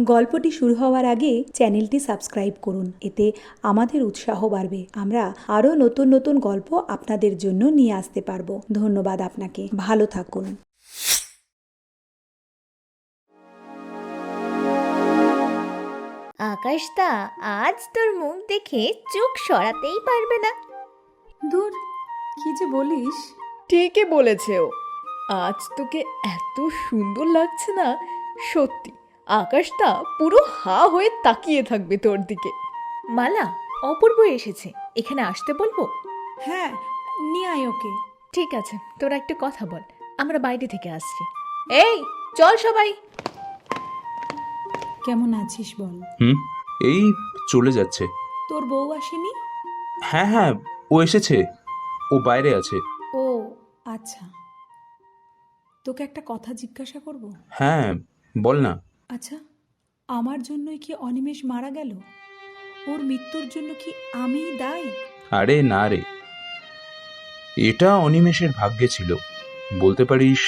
গল্পটি শুরু হওয়ার আগে চ্যানেলটি সাবস্ক্রাইব করুন। এতে আমাদের উৎসাহ বাড়বে। আমরা আরও নতুন নতুন গল্প আপনাদের জন্য নিয়ে আসতে পারব। ধন্যবাদ আপনাকে। ভালো থাকুন। আকাশদা আজ তোর মুখ দেখে চোখ সরাতেই পারবে না। দূর কি যে বলিস। ঠিকই বলেছে ও। আজ তোকে এত সুন্দর লাগছে না সত্যি। আকাশটা পুরো হা হয়ে তাকিয়ে থাকবে তোর দিকে। মালা অপূর্ব এসেছে। এখানে আসতে বলব? হ্যাঁ নিয়ে আয় ওকে। ঠিক আছে তোরা একটু কথা বল। আমরা বাইরে থেকে আসছি। এই চল সবাই। কেমন আছিস বল? হুম এই চলে যাচ্ছে। তোর বউ আসেনি? হ্যাঁ হ্যাঁ ও এসেছে। ও বাইরে আছে। ও আচ্ছা। তোকে একটা কথা জিজ্ঞাসা করব? হ্যাঁ বল না। আচ্ছা আমার জন্যই কি অনিমেষ মারা গেল? ওর মৃত্যুর জন্য কি আমি দায়ী? আরে না রে। এটা অনিমেষের ভাগ্যে ছিল। বলতে পারিস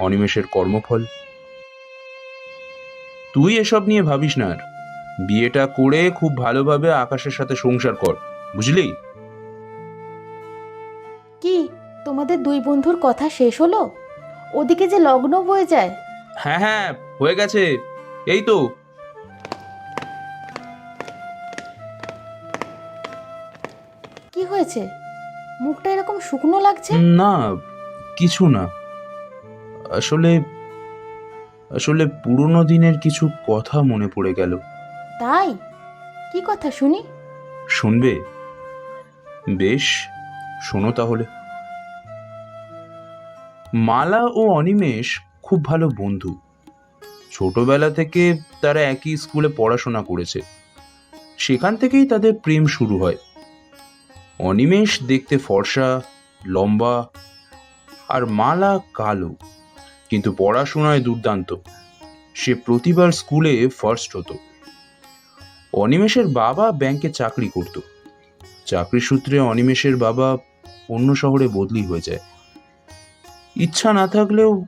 অনিমেষের কর্মফল। তুই এসব নিয়ে ভাবিস না আর। বিয়েটা করে খুব ভালোভাবে আকাশের সাথে সংসার কর বুঝলি? কি তোমাদের দুই বন্ধুর কথা শেষ হলো? ওদিকে যে লগ্ন বয়ে যায়। হ্যাঁ হ্যাঁ হয়ে গেছে। এই তো। কি হয়েছে? মুখটা এরকম শুকনো লাগছে? না কিছু না। আসলে আসলে পুরোনো দিনের কিছু কথা মনে পড়ে গেল। তাই? কি কথা শুনি। শুনবে? বেশ শোনো তাহলে। মালা ও অনিমেষ খুব ভালো বন্ধু। ছোটবেলা থেকে তারা একই স্কুলে পড়াশোনা করেছে। সেখান থেকেই তাদের প্রেম শুরু হয়। অনিমেষ দেখতে ফর্সা, লম্বা আর মালা কালো, কিন্তু পড়াশোনায় দুর্দান্ত। সে প্রতিবার স্কুলে ফার্স্ট হতো। অনিমেষের বাবা ব্যাংকে চাকরি করত। চাকরি সূত্রে অনিমেষের বাবা অন্য শহরে বদলি হয়ে যায়। ইচ্ছা না থাকলেও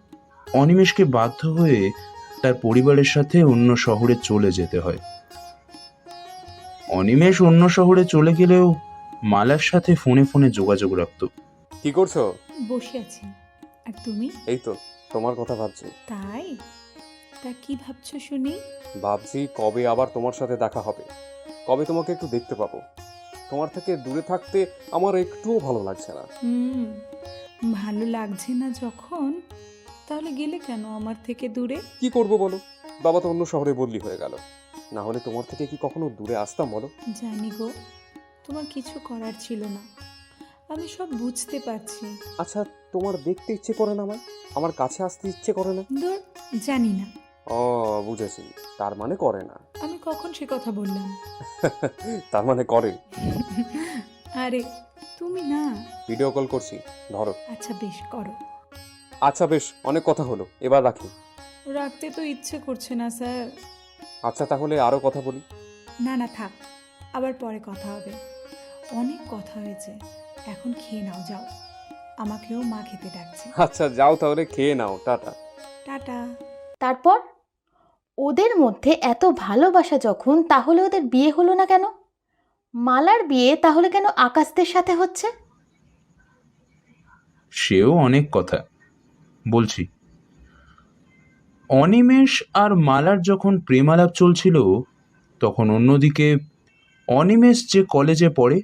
অনিমেষকে বাধ্য হয়ে তার পরিবারের সাথে অন্য শহরে চলে যেতে হয়। অনিমেষ অন্য শহরে চলে গেলেও মালার সাথে ফোনে ফোনে যোগাযোগ রাখত। কি করছ? বসে আছি। আর তুমি? এই তো তোমার কথা ভাবছি। তাই? তা কি ভাবছ শুনি? ভাবছি কবে আবার তোমার সাথে দেখা হবে। কবে তোমাকে একটু দেখতে পাবো। তোমার থেকে দূরে থাকতে আমার একটুও ভালো লাগছে না। হুম ভালো লাগছে না যখন? তাহলে গেলে কেন আমার থেকে দূরে? কি করব বলো? বাবা তো অন্য শহরে বদলি হয়ে গেল। না হলে তোমার থেকে কি কখনো দূরে আসতাম বলো? জানি গো তোমার কিছু করার ছিল না। আমি সব বুঝতে পারছি। আচ্ছা তোমার দেখতে ইচ্ছে করে না আমার আমার কাছে আসতে ইচ্ছে করে না? ধর জানি না। ও বুঝেছি। তার মানে করে না। আমি কখন সে কথা বললাম? তার মানে করে। আরে তুমি না? ভিডিও কল করছি ধরো। আচ্ছা বেশ করো। আচ্ছা বেশ অনেক কথা হলো। এবার রাখি। রাখতে তো ইচ্ছে করছে না স্যার। আচ্ছা তাহলে আরও কথা বলি। না না থাক। আবার পরে কথা হবে। অনেক কথা হয়েছে। এখন খেয়ে নাও যাও। আমাকেও মা খেতে ডাকছে। আচ্ছা যাও তাহলে খেয়ে নাও। টাটা। টাটা। তারপর? ওদের মধ্যে এত ভালোবাসা যখন তাহলে ওদের বিয়ে হলো না কেন? মালার বিয়ে তাহলে কেন আকাশদের সাথে হচ্ছে? সেও অনেক কথা। বলছি। অনিমেষ আর মালার যখন প্রেমালাপ চলছিল, তখন অন্যদিকে অনিমেষ যে কলেজে পড়ে,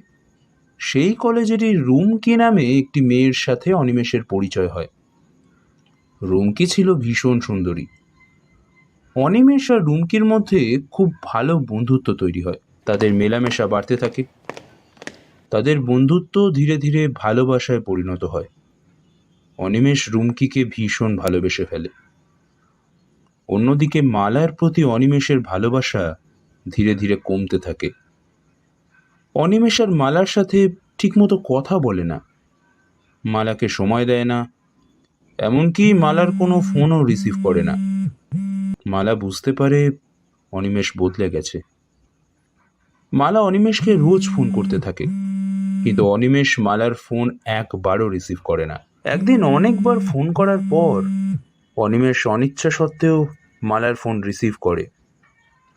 সেই কলেজেরই রুমকি নামে একটি মেয়ের সাথে অনিমেষের পরিচয় হয়। রুমকি ছিল ভীষণ সুন্দরী। অনিমেষ আর রুমকির মধ্যে খুব ভালো বন্ধুত্ব তৈরি হয়। তাদের মেলামেশা বাড়তে থাকে। তাদের বন্ধুত্ব ধীরে ধীরে ভালোবাসায় পরিণত হয়। অনিমেষ রুমকিকে ভীষণ ভালোবেসে ফেলে। অন্যদিকে মালার প্রতি অনিমেষের ভালোবাসা ধীরে ধীরে কমতে থাকে। অনিমেষ আর মালার সাথে ঠিকমতো কথা বলে না। মালাকে সময় দেয় না, এমনকি মালার কোনো ফোনও রিসিভ করে না। মালা বুঝতে পারে অনিমেষ বদলে গেছে। মালা অনিমেষকে রোজ ফোন করতে থাকে, কিন্তু অনিমেষ মালার ফোন একবারও রিসিভ করে না। একদিন অনেকবার ফোন করার পর অনিমেষ অনিচ্ছা সত্ত্বেও মালার ফোন রিসিভ করে।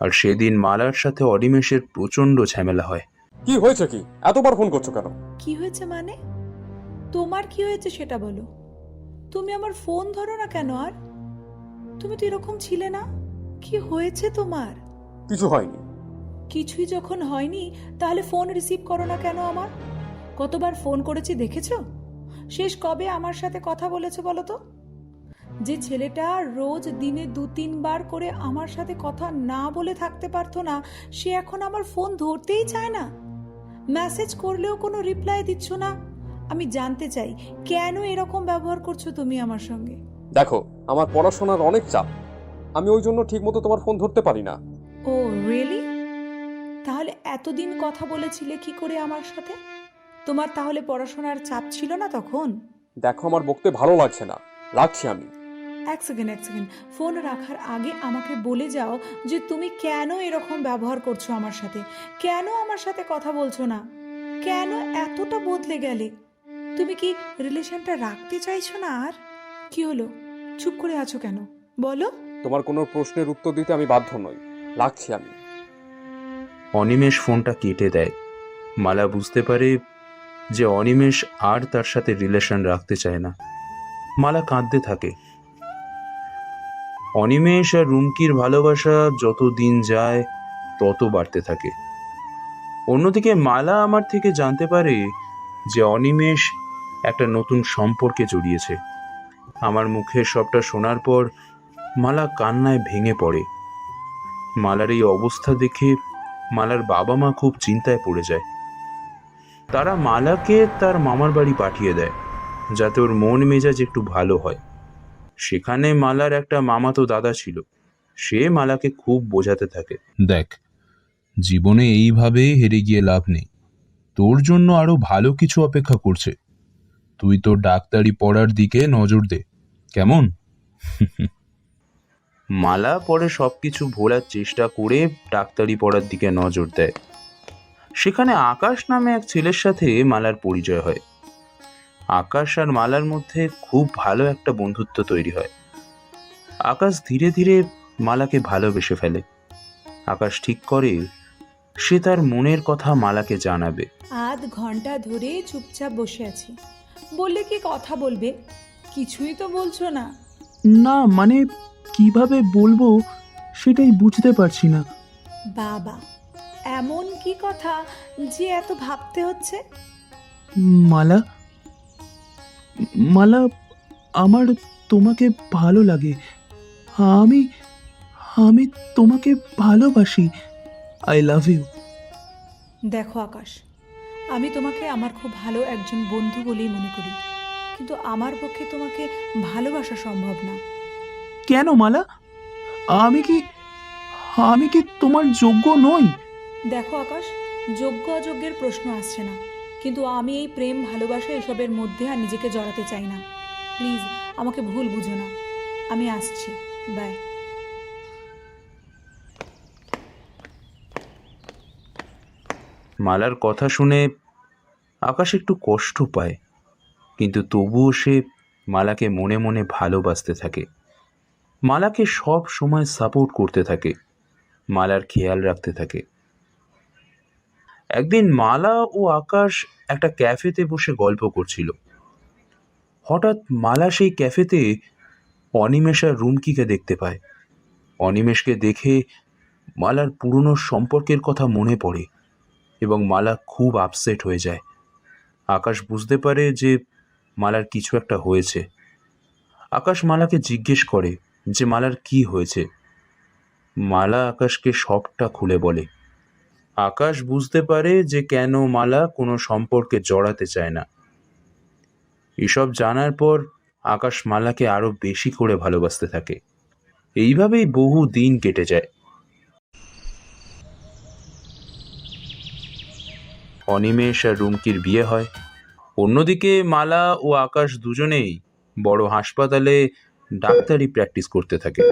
আর সেদিন মালার সাথে অনিমেষের প্রচণ্ড ঝামেলা হয়। কি হয়েছে কি? এতবার ফোন করছ কেন? কি হয়েছে মানে? তোমার কি হয়েছে সেটা বলো। তুমি আমার ফোন ধরো না কেন আর? তুমি তো এরকম ছিলে না। কি হয়েছে তোমার? কিছু হয়নি। কিছুই যখন হয়নি তাহলে ফোন রিসিভ করো না কেন আমার? কতবার ফোন করেছি দেখেছ? শেষ কবে আমার সাথে কথা বলেছে বলো তো? যে ছেলেটা রোজ দিনে দু তিনবার করে আমার সাথে কথা না বলে থাকতে পারতো না সে এখন আমার ফোন ধরতেই চায় না। মেসেজ করলেও কোনো রিপ্লাই দিচ্ছ না। আমি জানতে চাই কেন এরকম ব্যবহার করছ তুমি আমার সঙ্গে? দেখো আমার পড়াশোনার অনেক চাপ। আমি ওই জন্য ঠিকমতো তোমার ফোন ধরতে পারি না। ও রিয়েলি তাহলে এতদিন কথা বলেছিলে কি করে আমার সাথে? তোমার তাহলে পড়াশোনার চাপ ছিল না তখন? দেখো আমার বকতে ভালো লাগছে না। রাখছি আমি। এক সেকেন্ড এক সেকেন্ড। ফোন রাখার আগে আমাকে বলে যাও যে তুমি কেন এরকম ব্যবহার করছ আমার সাথে? কেন আমার সাথে কথা বলছো না? কেন এতটা বদলে গেলে? তুমি কি রিলেশনটা রাখতে চাইছো না আর? কি হলো? চুপ করে আছো কেন? বলো। তোমার কোনো প্রশ্নের উত্তর দিতে আমি বাধ্য নই। রাখছি আমি। অনিমেষ ফোনটা কেটে দেয়। মালা বুঝতে পারে যে অনিমেষ আর তার সাথে রিলেশন রাখতে চায় না। মালা কাঁদতে থাকে। অনিমেষ আর রুমকির ভালোবাসা যত দিন যায়, তত বাড়তে থাকে। অন্যদিকে মালা আমার থেকে জানতে পারে যে অনিমেষ একটা নতুন সম্পর্কে জড়িয়েছে। আমার মুখে সবটা শোনার পর মালা কান্নায় ভেঙে পড়ে। মালার এই অবস্থা দেখে মালার বাবা মা খুব চিন্তায় পড়ে যায়। তারা মালাকে তার মামার বাড়ি পাঠিয়ে দেয় যাতে ওর মন মেজাজ একটু ভালো হয়। সেখানে মালার একটা মামাতো দাদা ছিল। সে মালাকে খুব বোঝাতে থাকে। দেখ জীবনে এইভাবে হেরে গিয়ে লাভ নেই। তোর জন্য আরও ভালো কিছু অপেক্ষা করছে। তুই তোর ডাক্তারি পড়ার দিকে নজর দে। কেমন? মালা পরে সবকিছু ভোলার চেষ্টা করে ডাক্তারি পড়ার দিকে নজর দেয়। সেখানে আকাশ নামে এক ছেলের সাথে মালার পরিচয় হয়। আকাশ আর মালার মধ্যে খুব ভালো একটা বন্ধুত্ব তৈরি হয়। আকাশ ধীরে ধীরে মালাকে ভালোবেসে ফেলে। আকাশ ঠিক করে সে তার মনের কথা মালাকে জানাবে। আধ ঘণ্টা ধরে চুপচাপ বসে আছি। বললে কি কথা বলবে? কিছুই তো বলছো না। না মানে কীভাবে বলব সেটাই বুঝতে পারছি না। বাবা এমন কি কথা যে এত ভাবতে হচ্ছে? মালা মালা আমার তোমাকে ভালো লাগে। আমি আমি তোমাকে ভালোবাসি। আই লাভ ইউ দেখো আকাশ আমি তোমাকে আমার খুব ভালো একজন বন্ধু বলেই মনে করি। কিন্তু আমার পক্ষে তোমাকে ভালোবাসা সম্ভব না। কেন মালা? আমি কি আমি কি তোমার যোগ্য নই? দেখো আকাশ, যোগ্য অযোগ্যের প্রশ্ন আসছে না। কিন্তু আমি এই প্রেম, ভালোবাসা এসবের মধ্যে আর নিজেকে জড়াতে চাই না। প্লিজ, আমাকে ভুল বুঝো না। আমি আসছি। বাই। মালার কথা শুনে আকাশ একটু কষ্ট পায়, কিন্তু তবুও সে মালাকে মনে মনে ভালোবাসতে থাকে। মালাকে সব সময় সাপোর্ট করতে থাকে, মালার খেয়াল রাখতে থাকে। একদিন মালা ও আকাশ একটা ক্যাফেতে বসে গল্প করছিল। হঠাৎ মালা সেই ক্যাফেতে অনিমেষ রুমকিকে দেখতে পায়। অনিমেষকে দেখে মালার পুরনো সম্পর্কের কথা মনে পড়ে এবং মালা খুব আপসেট হয়ে যায়। আকাশ বুঝতে পারে যে মালার কিছু একটা হয়েছে। আকাশ মালাকে জিজ্ঞেস করে যে মালার কি হয়েছে? মালা আকাশকে সবটা খুলে বলে। আকাশ বুঝতে পারে যে কেন মালা কোনো সম্পর্কে জড়াতে চায় না। এসব জানার পর আকাশ মালাকে আরও বেশি করে ভালোবাসতে থাকে। এইভাবেই বহু দিন কেটে যায়। অনিমেষ আর রুমকির বিয়ে হয়। অন্যদিকে মালা ও আকাশ দুজনেই বড় হাসপাতালে ডাক্তারি প্র্যাকটিস করতে থাকে।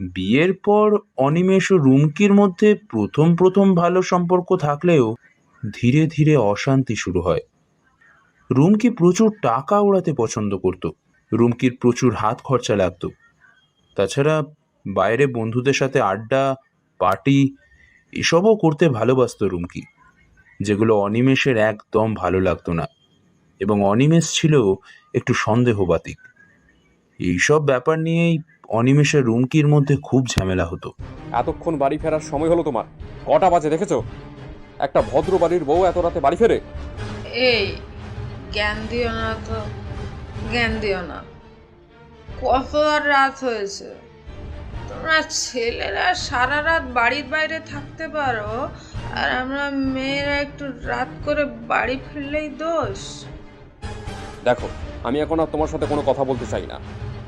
বিয়ের পর অনিমেষ ও রুমকির মধ্যে প্রথম প্রথম ভালো সম্পর্ক থাকলেও ধীরে ধীরে অশান্তি শুরু হয়। রুমকি প্রচুর টাকা ওড়াতে পছন্দ করত। রুমকির প্রচুর হাত খরচা লাগতো। তাছাড়া বাইরে বন্ধুদের সাথে আড্ডা, পার্টি এসবও করতে ভালোবাসত রুমকি, যেগুলো অনিমেষের একদম ভালো লাগতো না। এবং অনিমেষ ছিল একটু সন্দেহবাতিক। এইসব ব্যাপার নিয়েই অনিমেষের রুমকির মধ্যে খুব ঝামেলা হতো। এতক্ষণ বাড়ি ফেরার সময় হলো তোমার। কটা বাজে দেখেছ? একটা ভদ্র বাড়ির বউ এত রাতে বাড়ি ফেরে? এই জ্ঞান দিও না তো জ্ঞান দিও না। কত আর রাত হয়েছে। তোমরা ছেলেরা সারা রাত বাড়ির বাইরে থাকতে পারো আর আমরা মেয়েরা একটু রাত করে বাড়ি ফিরলেই দোষ। দেখো আমি এখন আর তোমার সাথে কোনো কথা বলতে চাই না।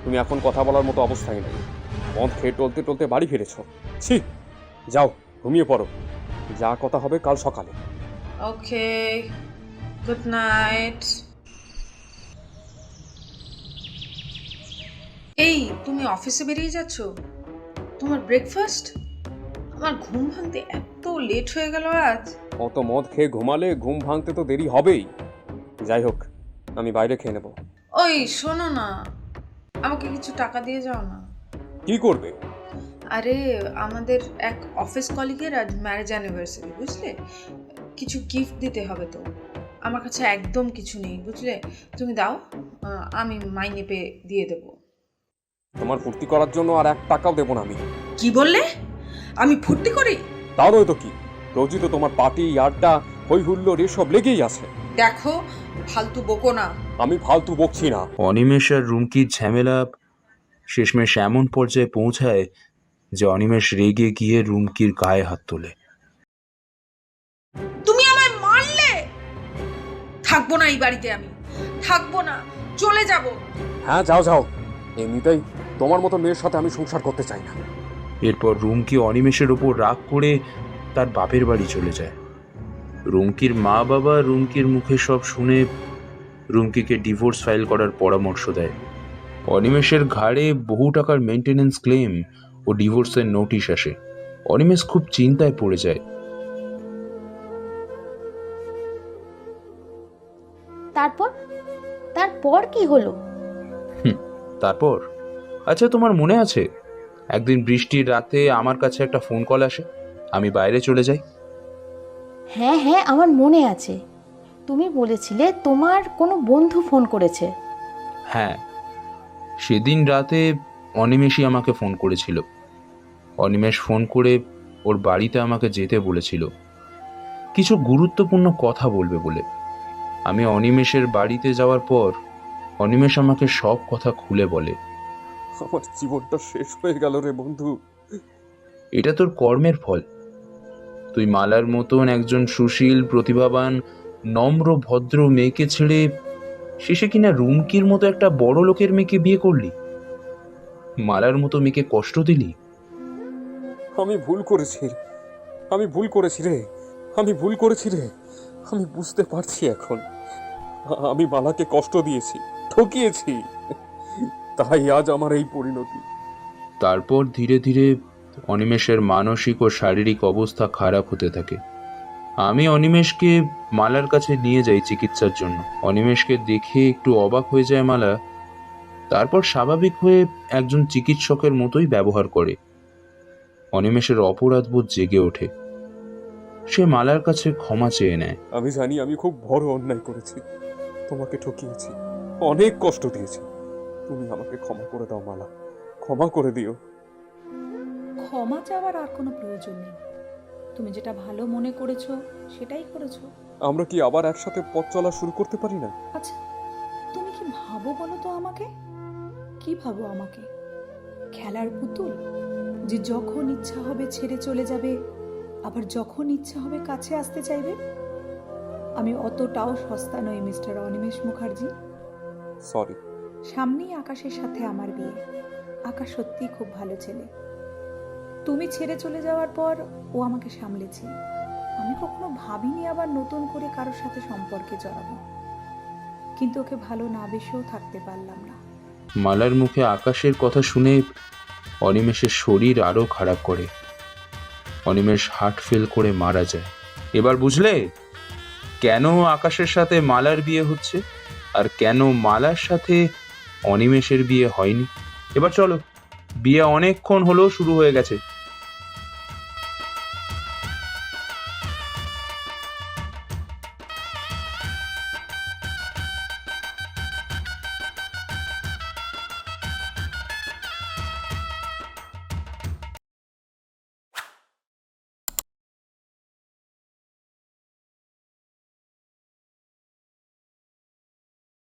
তুমি এখন কথা বলার মতো অবস্থায় নেই। মদ খেয়ে টলতে টলতে বাড়ি ফিরেছো। ছি যাও ঘুমিয়ে পড়ো। যা কথা হবে কাল সকালে। Okay good night. এই তুমি অফিসে বেরিয়ে যাচ্ছ? তোমার ব্রেকফাস্ট? আমার ঘুম ভাঙতে এত লেট হয়ে গেল আজ। অত মদ খেয়ে ঘুমালে ঘুম ভাঙতে তো দেরি হবেই। যাই হোক আমি বাইরে খেয়ে নেব। ওই শোনো না। আমাকে কিছু টাকা দিয়ে যাও না। কি করবে? আরে আমাদের এক অফিস কলিগের আজ ম্যারেজ অ্যানিভার্সারি বুঝলে? কিছু গিফট দিতে হবে তো। আমার কাছে একদম কিছু নেই বুঝলে? তুমি দাও আমি মাইনে পেয়ে দিয়ে দেবো। তোমার ফুর্তি করার জন্য আর এক টাকাও দেবো না আমি। কি বললে? আমি ফুর্তি করি? তাও তো কি? রোজই তো তোমার পার্টি আড্ডা হই হুল্লোড় এসব লেগেই আছে। দেখো ফালতু বকো না। আমি ফালতু বকছি না। অনিমেষ আর রুমকির ঝামেলা? শেষমেশ এমন পর্যায়ে পৌঁছায় যে অনিমেষ রেগে গিয়ে রুমকির গায়ে হাত তোলে। তুমি আমায় মারলে? থাকব না এই বাড়িতে আমি। থাকব না চলে যাব। হ্যাঁ যাও যাও। এমনিতেই তোমার মতো মেয়ের সাথে আমি সংসার করতে চাই না। এরপর রুমকি অনিমেষের ওপর রাগ করে তার বাপের বাড়ি চলে যায়। রুমকির মা বাবা রুমকির মুখে সব শুনে রুমকিকে ডিভোর্স ফাইল করার পরামর্শ দেয়। অনিমেষের ঘাড়ে বহু টাকার মেনটেনেন্স ক্লেম ও ডিভোর্সের নোটিশ আসে। অনিমেষ খুব চিন্তায় পড়ে যায়। তারপর? তারপর কি হলো? তারপর? আচ্ছা তোমার মনে আছে? একদিন বৃষ্টির রাতে আমার কাছে একটা ফোন কল আসে। আমি বাইরে চলে যাই। হ্যাঁ হ্যাঁ আমার মনে আছে। তুমি বলেছিলে তোমার কোনো বন্ধু ফোন করেছে। হ্যাঁ সেদিন রাতে অনিমেষই আমাকে ফোন করেছিল। অনিমেষ ফোন করে ওর বাড়িতে আমাকে যেতে বলেছিল। কিছু গুরুত্বপূর্ণ কথা বলবে বলে। আমি অনিমেষের বাড়িতে যাওয়ার পর অনিমেষ আমাকে সব কথা খুলে বলে। আমার জীবনটা শেষ হয়ে গেল রে বন্ধু। এটা তোর কর্মের ফল। তুই মালার মতন একজন সুশীল প্রতিভাবান নম্র ভদ্র মেয়েকে ছেড়ে শেষে কিনা রুমকির মতো একটা বড় লোকের মেয়েকে বিয়ে করলি? মালার মতো মেয়েকে কষ্ট দিলি? আমি ভুল করেছি আমি ভুল করেছি রে। আমি ভুল করেছি রে। আমি বুঝতে পারছি এখন। আমি মালাকে কষ্ট দিয়েছি ঠকিয়েছি। তাই আজ আমার এই পরিণতি। তারপর ধীরে ধীরে অনিমেষের মানসিক ও শারীরিক অবস্থা খারাপ হতে থাকে। আমি অনিমেষকে মালার কাছে নিয়ে যাই চিকিৎসার জন্য। অনিমেষকে দেখে একটু অবাক হয়ে যায় মালা। তারপর স্বাভাবিক হয়ে একজন চিকিৎসকের মতোই ব্যবহার করে। অনিমেষের অপরাধবোধ জেগে ওঠে। সে মালার কাছে ক্ষমা চেয়ে নেয়। আমি জানি আমি খুব বড় অন্যায় করেছি। তোমাকে ঠকিয়েছি। অনেক কষ্ট দিয়েছি। তুমি আমাকে ক্ষমা করে দাও মালা। ক্ষমা করে দিও। ক্ষমা চাওয়ার আর কোনো প্রয়োজন নেই। তুমি যেটা ভালো মনে করেছ সেটাই করেছ। আমরা কি আবার একসাথে পথ চলা শুরু করতে পারি না? আচ্ছা তুমি কি ভাবো বলো তো আমাকে? কি ভাবো আমাকে? খেলার পুতুল? যে যখন ইচ্ছা হবে ছেড়ে চলে যাবে আবার যখন ইচ্ছা হবে কাছে আসতে চাইবে? আমি অতটাও সস্তা নই মিস্টার অনিমেষ মুখার্জি। সরি সামনেই আকাশের সাথে আমার বিয়ে। আকাশ সত্যিই খুব ভালো ছেলে। তুমি ছেড়ে চলে যাওয়ার পর ও আমাকে সামলেছে। আমি কখনো ভাবিনি আবার নতুন করে কারোর সাথে সম্পর্কে জড়াবো। কিন্তু ওকে ভালো না বেশেও থাকতে পারলাম না। মালার মুখে আকাশের কথা শুনে অনিমেষের শরীর আরও খারাপ করে। অনিমেষ হার্ট ফেল করে মারা যায়। এবার বুঝলে, কেন আকাশের সাথে মালার বিয়ে হচ্ছে? আর কেন মালার সাথে অনিমেষের বিয়ে হয়নি? এবার চলো, বিয়ে অনেকক্ষণ হলো শুরু হয়ে গেছে।